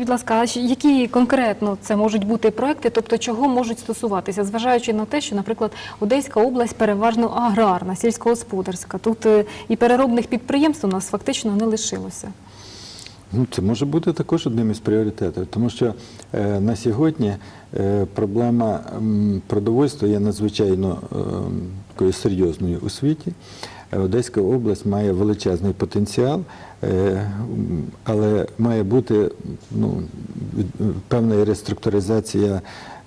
будь ласка, а які конкретно це можуть бути проекти, тобто чого можуть стосуватися, зважаючи на те, що, наприклад, Одеська область переважно аграрна, сільськогосподарська. Тут е, і переробних підприємств у нас фактично не лишилося. Ну, це може бути також одним із пріоритетів, тому що е, на сьогодні е, проблема продовольства є надзвичайно серйозною у світі. Одеська область має величезний потенціал, е, але має бути ну, певна реструктуризація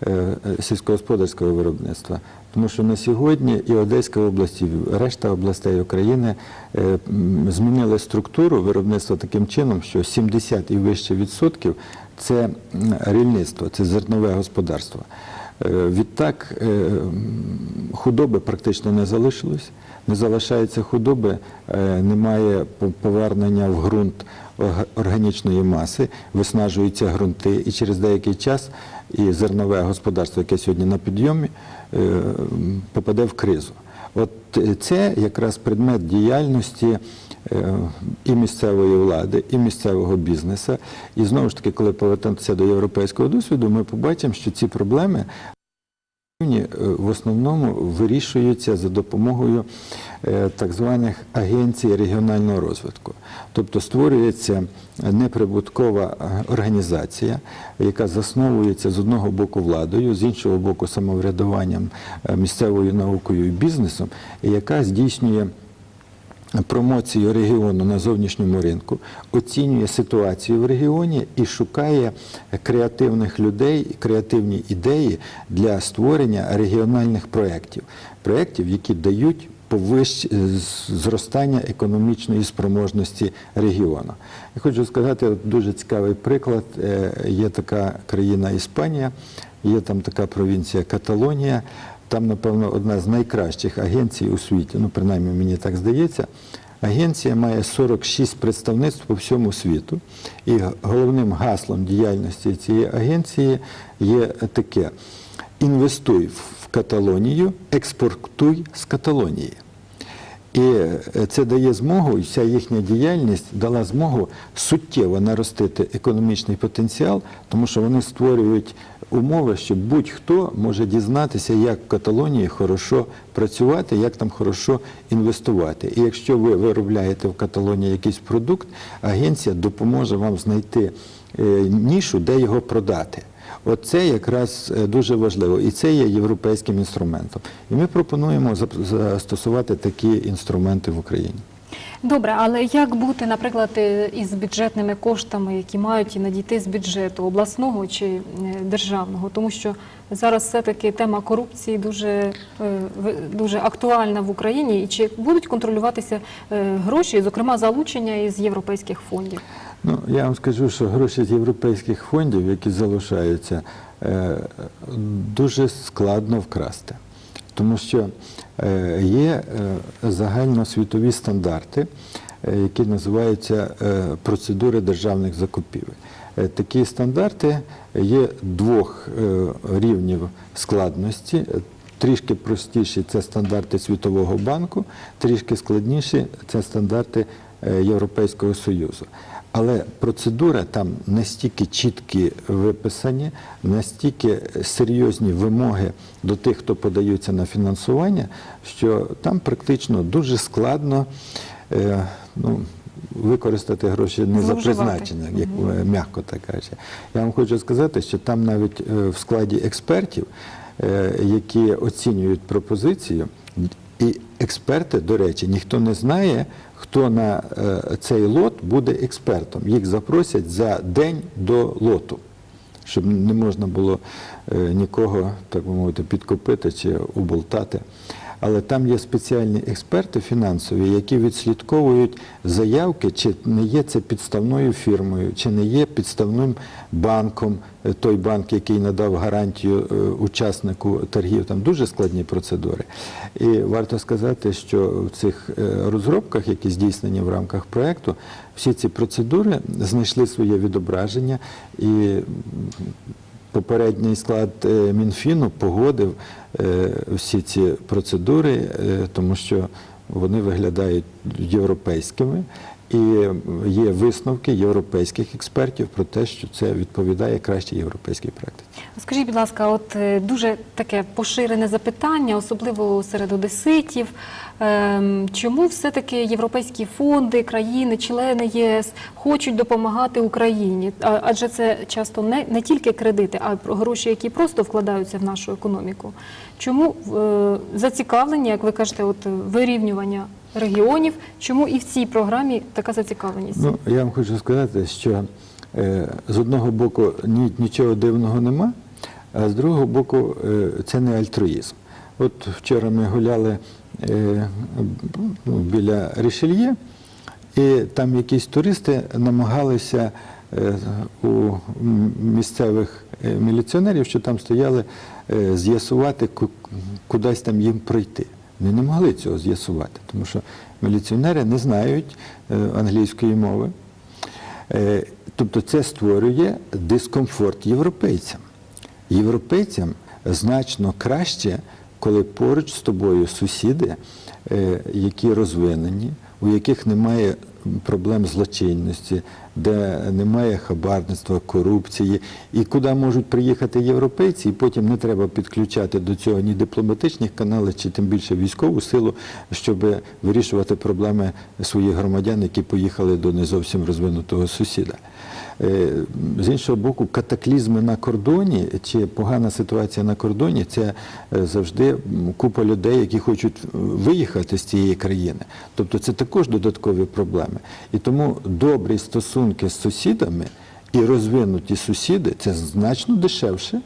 е, сільськогосподарського виробництва. Тому що на сьогодні і Одеська область, і решта областей України е, змінили структуру виробництва таким чином, що 70 і вище відсотків це рільництво, це зернове господарство. Відтак худоби практично не залишилось, не залишається худоби, е, немає повернення в ґрунт органічної маси, виснажуються ґрунти, і через деякий час і зернове господарство, яке сьогодні на підйомі, е, попаде в кризу. От е, це якраз предмет діяльності і місцевої влади, і місцевого бізнесу. І знову ж таки, коли повернутися до європейського досвіду, ми побачимо, що ці проблеми в основному вирішуються за допомогою е, так званих агенцій регіонального розвитку. Тобто створюється неприбуткова е, організація, яка засновується з одного боку владою, з іншого боку самоврядуванням, е, місцевою наукою і бізнесом, яка здійснює промоцію регіону на зовнішньому ринку, оцінює ситуацію в регіоні і шукає креативних людей, креативні ідеї для створення регіональних проєктів. Проєктів, які дають повищ... зростання економічної спроможності регіону. Я хочу сказати, дуже цікавий приклад. Е, Є така країна Іспанія, є там така провінція Каталонія. Там, напевно, одна з найкращих агенцій у світі, ну, принаймні мені так здається. Агенція має 46 представництв по всьому світу. І головним гаслом діяльності цієї агенції є таке: інвестуй в Каталонію, експортуй з Каталонії. І е, це дає змогу, і вся їхня діяльність дала змогу суттєво наростити економічний потенціал, тому що вони створюють умови, що будь-хто може дізнатися, як в Каталонії хорошо працювати, як там хорошо інвестувати. І якщо ви виробляєте в Каталонії якийсь продукт, агенція допоможе вам знайти е, нішу, де його продати. Оце якраз е, дуже важливо, і це є європейським інструментом. І ми пропонуємо застосувати такі інструменти в Україні. Добре, але як бути, наприклад, е, із бюджетними коштами, які мають і надійти з бюджету обласного чи е, державного? Тому що зараз все-таки тема корупції дуже, дуже актуальна в Україні. І чи будуть контролюватися гроші, зокрема залучення із європейських фондів? Ну, я вам скажу, що гроші з європейських фондів, які залишаються, е, дуже складно вкрасти. Тому що е, є е, загальносвітові стандарти, які називаються процедури державних закупівель. Такі стандарти є двох рівнів складності. Трішки простіші це стандарти Світового банку, трішки складніші це стандарти Європейського Союзу. Але процедура там настільки чіткі виписані, настільки серйозні вимоги до тих, хто подаються на фінансування, що там практично дуже складно е, ну, використати гроші не за Зловживати. призначенням, як е, м'яко так каже. Я вам хочу сказати, що там навіть е, в складі експертів, е, які оцінюють пропозицію, і експерти, до речі, ніхто не знає, хто на е, цей лот буде експертом. Їх запросять за день до лоту, щоб не можна було е, нікого, так би мовити, підкупити чи уболтати. Але там є спеціальні експерти фінансові, які відслідковують заявки, чи не є це підставною фірмою, чи не є підставним банком, е, той банк, який надав гарантію е, учаснику торгів. Там дуже складні процедури. І варто сказати, що в цих е, розробках, які здійснені в рамках проєкту, всі ці процедури знайшли своє відображення і Попередній склад е, Мінфіну погодив е, всі ці процедури, е, тому що вони виглядають європейськими І є висновки європейських експертів про те, що це відповідає краще європейській практиці. Скажіть, будь ласка, от е, дуже таке поширене запитання, особливо серед одеситів. Ем, Чому все-таки європейські фонди, країни, члени єС хочуть допомагати Україні? Адже це часто не, не тільки кредити, а гроші, які просто вкладаються в нашу економіку. Чому е, зацікавлення, як ви кажете, от е, вирівнювання регіонів? Чому і в цій програмі така зацікавленість? Ну, я вам хочу сказати, що е, з одного боку ні, нічого дивного нема, а з другого боку е, це не альтруїзм. От вчора ми гуляли е, ну, біля Рішельє, і там якісь туристи намагалися е, у місцевих е, міліціонерів, що там стояли, е, з'ясувати, ку- кудись там їм пройти. Вони не могли цього з'ясувати, тому що міліціонери не знають е, англійської мови. Е, Тобто це створює дискомфорт європейцям. Європейцям значно краще, коли поруч з тобою сусіди, е, які розвинені, у яких немає проблем злочинності, де немає хабарництва, корупції, і куди можуть приїхати європейці, і потім не треба підключати до цього ні дипломатичних каналів, чи тим більше військову силу, щоб вирішувати проблеми своїх громадян, які поїхали до не зовсім розвинутого сусіда. Е, З іншого боку, катаклізми на кордоні чи погана ситуація на кордоні це е, завжди купа людей, які хочуть виїхати з цієї країни. Тобто це також додаткові проблеми. І тому добрі стосунки з сусідами і розвинуті сусіди це значно дешевше,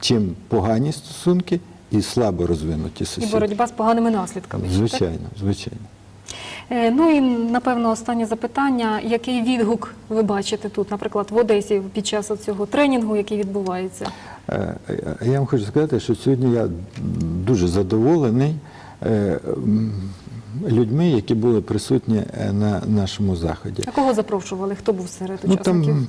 чим погані стосунки і слабо розвинуті сусіди. І боротьба з поганими наслідками. так? Звичайно, звичайно. Е, Ну і напевно останнє запитання: який відгук ви бачите тут, наприклад, в Одесі під час цього тренінгу, який відбувається? Е, Я вам хочу сказати, що сьогодні я дуже задоволений е, людьми, які були присутні е, на нашому заході. А кого запрошували? Хто був серед Ну, там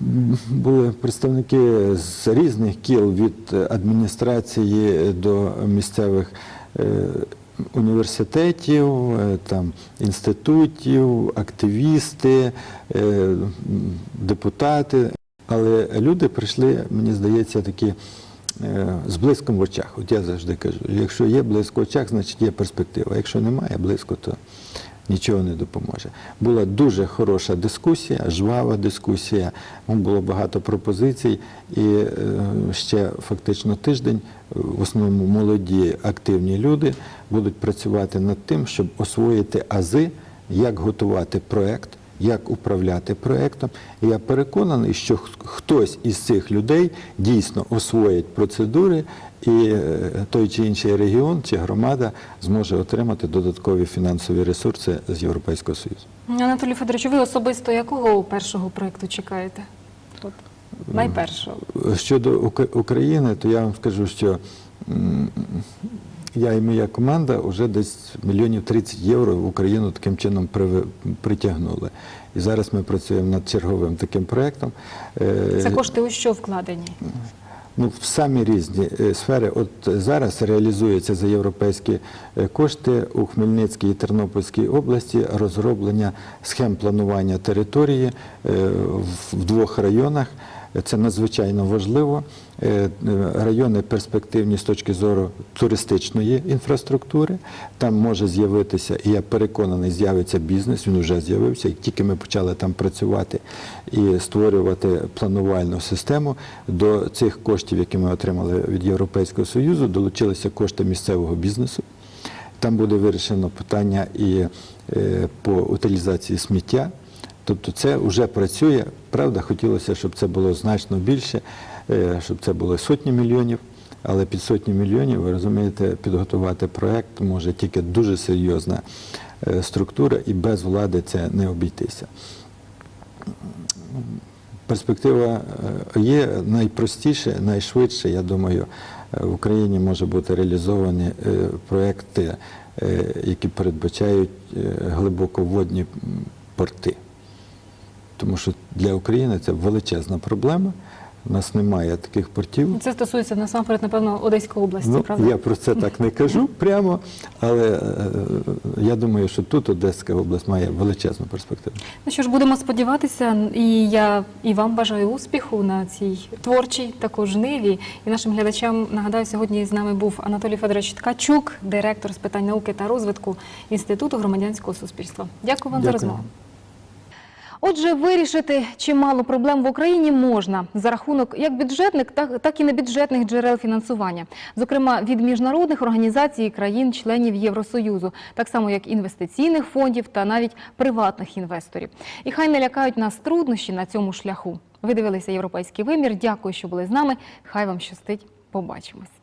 були представники з різних кіл від адміністрації до місцевих е, університетів, е, там, інститутів, активісти, депутати. Але люди прийшли, мені здається, такі з блиском в очах. От я завжди кажу, якщо є блиск в очах, значить є перспектива. Якщо немає близько, то нічого не допоможе. Була дуже хороша дискусія, жвава дискусія, було багато пропозицій, і е, ще фактично тиждень е, в основному молоді активні люди будуть працювати над тим, щоб освоїти ази, як готувати проект як управляти проектом. І я переконаний, що хтось із цих людей дійсно освоїть процедури, і е, той чи інший регіон чи громада зможе отримати додаткові фінансові ресурси з Європейського Союзу. Анатолій Федорович, ви особисто якого першого проєкту чекаєте? От, найпершого. Щодо України, то я вам скажу, що я і моя команда вже десь мільйонів 30 євро в Україну таким чином притягнули. І зараз ми працюємо над черговим таким проєктом. Е, Це кошти у що вкладені? Ну, в самі різні е, сфери. От зараз реалізується за європейські е, кошти у Хмельницькій і Тернопільській області розроблення схем планування території в двох районах. Це надзвичайно важливо. Е, е, Райони перспективні з точки зору туристичної інфраструктури. Там може з'явитися, і я переконаний, з'явиться бізнес. Він вже з'явився. Тільки ми почали там працювати і створювати планувальну систему, до цих коштів, які ми отримали від Європейського Союзу, долучилися кошти місцевого бізнесу. Там буде вирішено питання і е, по утилізації сміття. Тобто це вже працює. Правда, хотілося, щоб це було значно більше, е, щоб це було сотні мільйонів. Але під сотні мільйонів, ви розумієте, підготувати проект може тільки дуже серйозна е, структура, і без влади це не обійтися. Перспектива е, є найпростіше, найшвидше, я думаю, в Україні може бути реалізовані проекти, які передбачають глибоководні порти. Тому що для України це величезна проблема. У нас немає таких портів. Це стосується насамперед, напевно, Одеської області, Ну, правда? я про це так не кажу прямо, але е, я думаю, що тут Одеська область має величезну перспективу. Ну що ж, будемо сподіватися, і я і вам бажаю успіху на цій творчій також ниві. І нашим глядачам нагадаю, сьогодні з нами був Анатолій Федорович Ткачук, директор з питань науки та розвитку Інституту громадянського суспільства. Дякую вам за розмову. Отже, вирішити чимало проблем в Україні можна за рахунок як бюджетних, так, і небюджетних джерел фінансування, зокрема від міжнародних організацій країн-членів Євросоюзу, так само як інвестиційних фондів та навіть приватних інвесторів. І хай не лякають нас труднощі на цьому шляху. Ви дивилися європейський вимір. Дякую, що були з нами. Хай вам щастить. Побачимось.